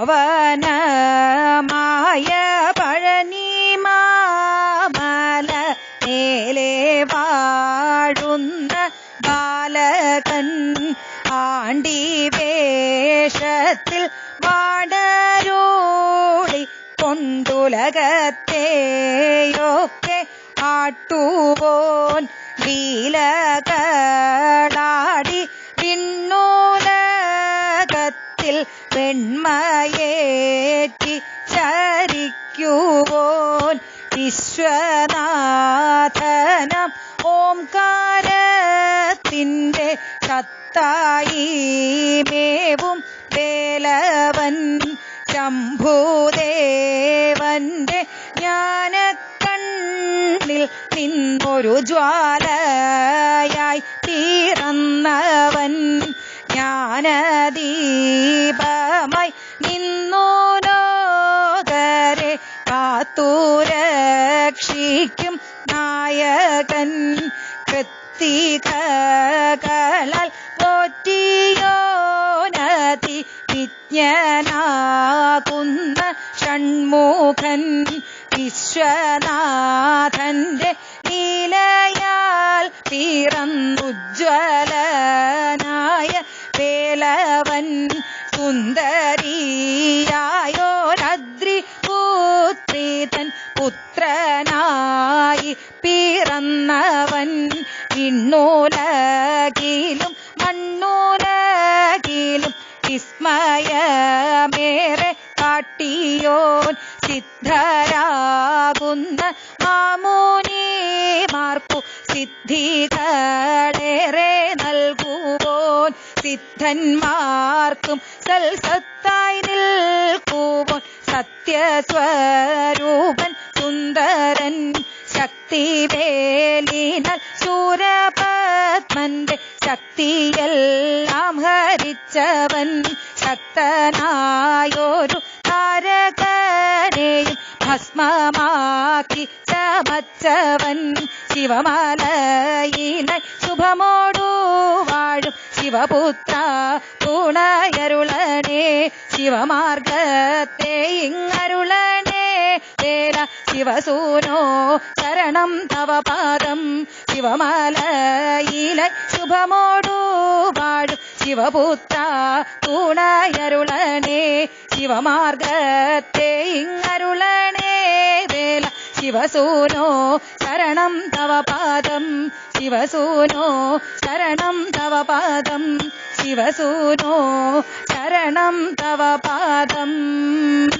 பவன மாய பழனி மாமல மேலே வாழுந்த பாலகன் ஆண்டி வேஷத்தில் வாடரோடி கொண்டுலகத்தேயோக்கே ஆட்டுவோன் வீலகடாடி விண்ணோலகத்தில் വെണ്മയേറ്റി ചരിക്കുവോൻ വിശ്വനാഥനം ഓംകാരത്തിന്റെ സത്തായി മേവും വേലവൻ ശംഭുദേവന്റെ ജ്ഞാനക്കണ്ണിൽ നിന്നൊരു ജ്വാലയായി തീർന്നവൻ ജ്ഞാനദീപമായി ലോകരെ കാത്തുരക്ഷിക്കും നായകൻ. കൃത്തികളാൽ പോറ്റിയോനതി വിജ്ഞനാകുന്ന ഷൺമുഖൻ വിശ്വനാഥന്റെ സുന്ദരിയായോരദ്രി പൂത്രീതൻ പുത്രനായി പിറന്നവൻ ഇണ്ണൂലകിലും മണ്ണൂലകിലും വിസ്മയമേറെ കാട്ടിയോൻ സിദ്ധരാകുന്ന മാമുനിമാർക്കു സിദ്ധികളേറെ സിദ്ധന്മാർക്കും സൽസത്തായി നിൽക്കുവോൻ സത്യസ്വരൂപൻ സുന്ദരൻ ശക്തിവേലിനാൽ സൂരപത്മന്റെ ശക്തിയെല്ലാം ഹരിച്ചവൻ ശക്തനായൊരു താരകനെയും ഭസ്മമാക്കി ചമച്ചവൻ ശിവമലയിലായി சிவபுத்தா புனையருளனே சிவமார்க்கத்தே இங்கருளனே வேல சிவசூனோ சரணம் தவ பாதம் சிவமலையில சுபமோடு பாடு சிவபுத்தா துணையருளனே சிவமார்க்கத்தே இங்கருளனே வேல சிவசூனோ சரணம் தவ பாதம் शिवसूनो शरणं तव पादं। शिवसूनो शरणं तव पादम्।